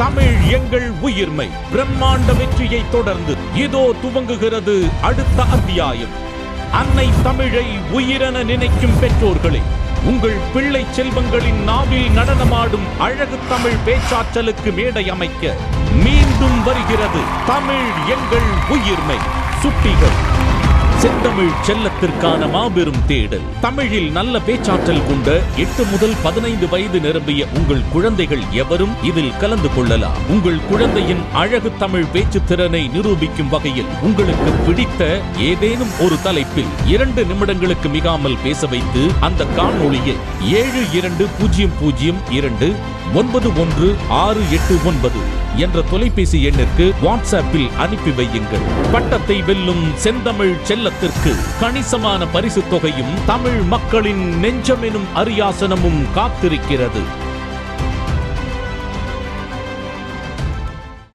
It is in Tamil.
தமிழ் எங்கள் உயிர்மை. பிரம்மாண்ட வெற்றியை தொடர்ந்து இதோ துவங்குகிறது அடுத்த அத்தியாயம். அன்னை தமிழை உயிரென நினைக்கும் பெற்றோர்களே உங்கள் பிள்ளை செல்வங்களின் நாவில் நடனமாடும் அழகு தமிழ் பேச்சாற்றலுக்கு மேடை அமைக்க மீண்டும் வருகிறது தமிழ் எங்கள் உயிர்மை. சுட்டிகள். செந்தமிழ் செல்லத்திற்கான மாபெரும் தேடல். தமிழில் நல்ல பேச்சாற்றல் கொண்ட எட்டு முதல் பதினைந்து வயது நிரம்பிய உங்கள் குழந்தைகள் எவரும் இதில் கலந்து கொள்ளலாம். உங்கள் குழந்தையின் அழகு தமிழ் பேச்சு திறனை நிரூபிக்கும் வகையில் உங்களுக்கு பிடித்த ஏதேனும் ஒரு தலைப்பில் இரண்டு நிமிடங்களுக்கு மிகாமல் பேச வைத்து அந்த காணொளியை ஏழு இரண்டு பூஜ்ஜியம் பூஜ்ஜியம் இரண்டு ஒன்பது ஒன்று ஆறு எட்டு ஒன்பது என்ற தொலைபேசி எண்ணிற்கு வாட்ஸ்அப்பில் அனுப்பி வையுங்கள். பட்டத்தை வெல்லும் செந்தமிழ் செல்ல செல்லத்திற்கு கணிசமான பரிசுத் தொகையும் தமிழ் மக்களின் நெஞ்சமெனும் அரியாசனமும் காத்திருக்கிறது.